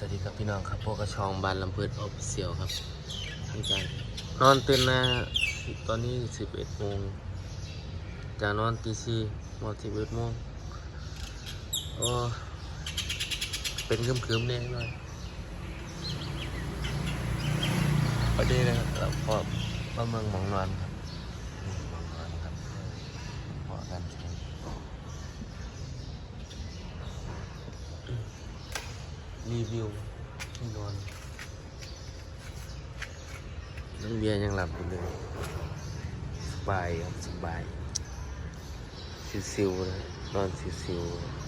สวัสดีครับพี่น้องครับพวกกระชองบานลำเพิดออฟเชียลครับทั้งใจนอนตื่นมาตอนนี้สิบเอ็ดโมงจะนอนตีสี่นอนสิบเอ็ดโมงโอ้เป็นคืมคืมๆแน่หน่อยประเดี๋ยวนะครับเราพอมาเมืองหมองนอนครับหมองนอนครับพอกันใช้ รีวิวที่นอนน้องเบียร์ยังหลับอยู่เลยสบายครับสบายซิวๆนะนอนซิวๆ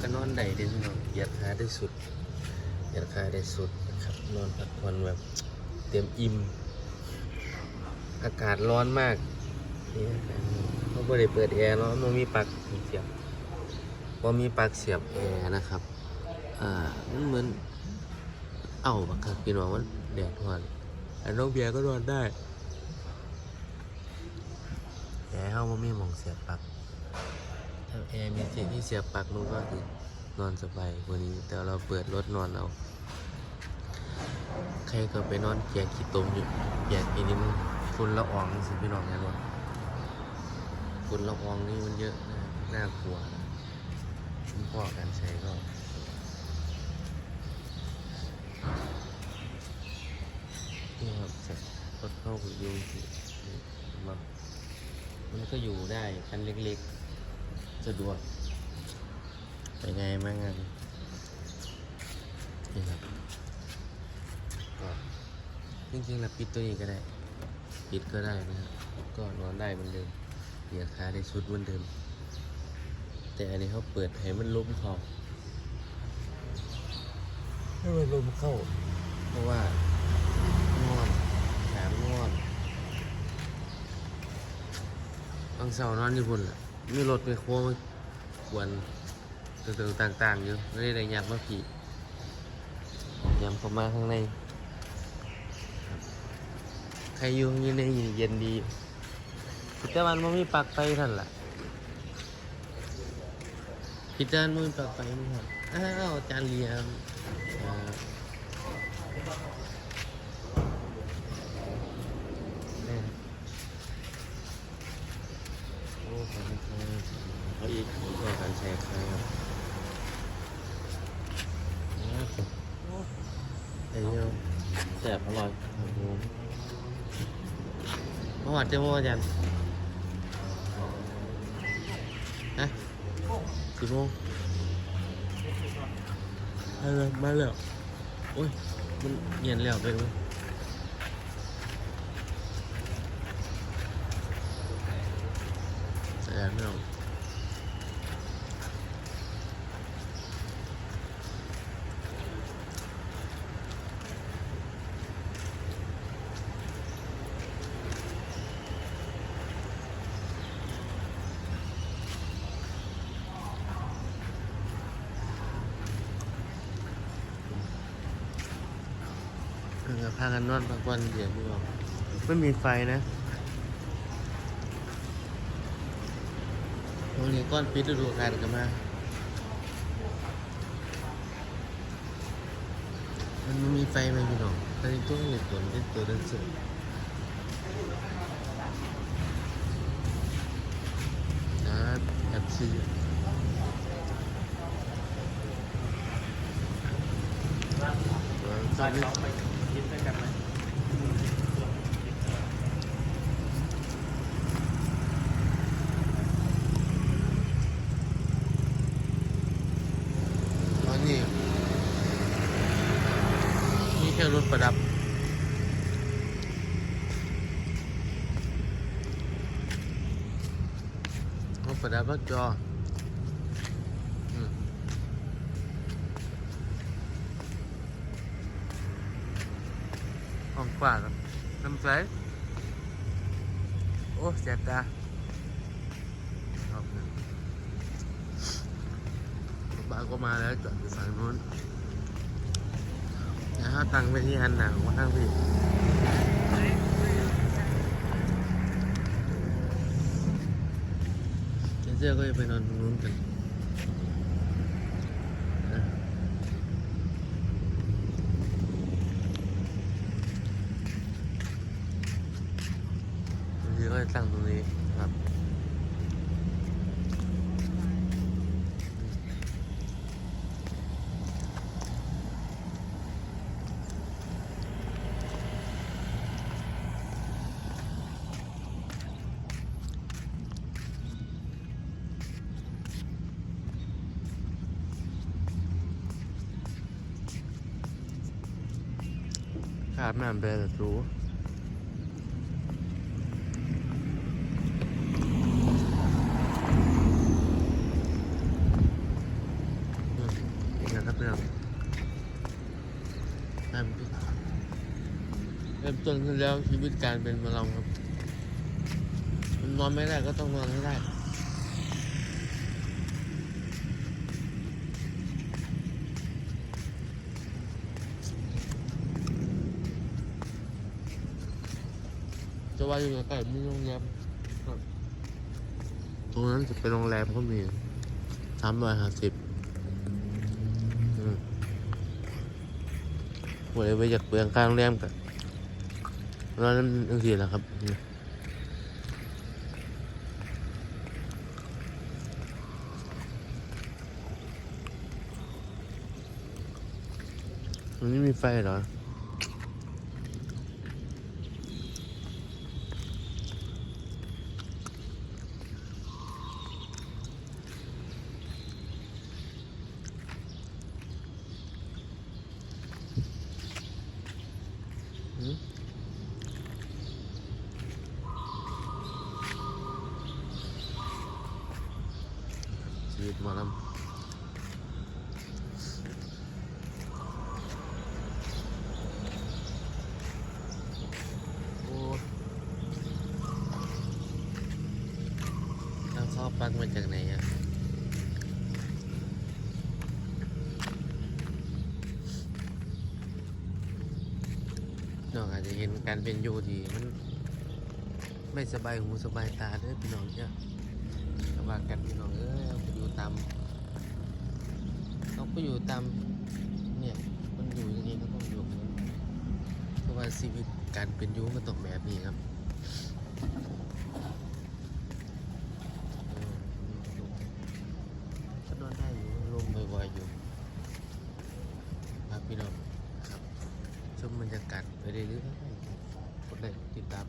ก็นอนได้ดีนองเหยียดขาได้สุดเหยียดขาได้สุดนะครับ นอนพักผ่อนแบบ เต็มอิ่ม อากาศร้อนมากนี่เขาไม่ได้เปิดแอร์เนาะมันมีปลักเสียบพอมีปลักเสียบแอร์นะครับ อ่ามันเหมือน เอ้าบักครับพี่น้องมันแดดร้อนแต่น้องเบียร์ก็นอนได้แอร์เขาไม่มีมองเสียบปลั๊กถ้าแอร์มีที่ที่เสียบปลั๊กมันก็คือนอนสบายกว่านี้ แต่เราเปิดรถนอนเอา ใครก็ไปนอนเกียกขี้ตมอยู่เกียกอีนี่มันฝุ่นละอองสิพี่น้องแน่นอนฝุ่นละอองนี่มันเยอะนะน่ากลัวนะคุณพ่อการใช้ก็นี่ครับเสร็จรถเข้าไปอยู่มันมันก็อยู่ได้คันเล็กๆสะดวกไปไงบ้างงานนี่ครับ ก็จริงๆแล้วปิดตัวนี้ก็ได้ ปิดก็ได้นะครับก็นอนได้เหมือนเดิมเหยียดขาได้สุดเหมือนเดิม แต่อันนี้เขาเปิดให้มันลมเข้าให้มันลมเข้า เพราะว่างอนแขนงอนบางเสาร์นอนอยู่พุ่นล่ะมีรถไปโค้งมากวนตึงๆต่างๆอยู่ไม่ได้ยับมาผียำเข้ามาข้างในใครยู่อยู่ในเย็นดีพิจารณามันมีปลักไฟท่านล่ะพิจารณามันมีปลักไฟมั้งครับอ้าวอาจารย์เลียมแม่โอ้ขอบคุณครับเขาอีกขอการแชร์ครับไอ้เหี้ยแซ่บอร่อยครับผม มื่อวานเจ้าเมื่อวานยันฮะกี่โมงมาเลยมาเลยโอ้ย มันเย็นแล้วไปเลยแสบไม่อ อกเออพากันนอนพักผ่อนเดี๋ยวพี่บอกไม่มีไฟนะโรงเรียนก้อนปิดฤดูกาลกันมามันไม่มีไฟไหมพี่น้องต่ในตัวเหล็กตัวนี้ตัวเดินเสือนะแอบซีตอนนี้ คิดด้วยกันไหม ตอนนี้มีแค่ รถประดับ รถประดับรถจอห้องกว้างครับน้ำใสโอ้เสียตาบ้านก็มาแล้วจอดอยู่ฝั่งนู้น จะหาตังค์ไปที่อันหนังว่างพี่เสื้าก็จะไปนอนตรงนู้นกันเสื้อก็จะตั้งตรง อาบน้ำไปแต่รู้อืมนี่นะครับเรื่องเริ่มต้นเริ่มต้นขึ้นแล้วชีวิตการเป็นมาลองครับ มันนอนไม่ได้ก็ต้องนอนให้ได้ จะว่าอยู่ใกล้ๆมีโรงแรมครับตรงนั้นจะเป็นโรงแรมก็มีสามร้อยห้าสิบหวันนี้ไปจากเปลืองกลางโรงแรมกันแล้วนั่นนั่นสิแหละครับนี่มันไม่มีไฟเหรอ หืมชีวิตหมอลำโอ้ ทางเข้าปักมาจากไหนอะน้องอาจจะเห็นการเป็นอยู่ที่มันไม่สบายหูสบายตาเด้อพี่น้องเจ้าระวังกันพี่น้องเอ้ยเอไปอยู่ตามเขาก็อยู่ตามเนี่ยมันอยู่อย่างนี้ก็ต้องอยู่อย่างนี้เพราะว่าชีวิตการเป็นอยู่มันต้องแบบนี้ครับเออก็นอนได้อยู่ลมบ่อยๆอยู่ครับพี่น้องครับ ชมบรรยา กันไปเรื่อยๆกดไลค์ติดตาม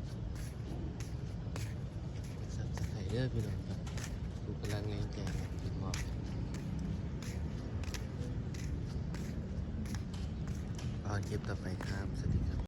สับสไครเดอร์พี่น้องครับดูกำลังแรงใจถึงมอบเอาคลิปต่อไปครับสวัสดีครับ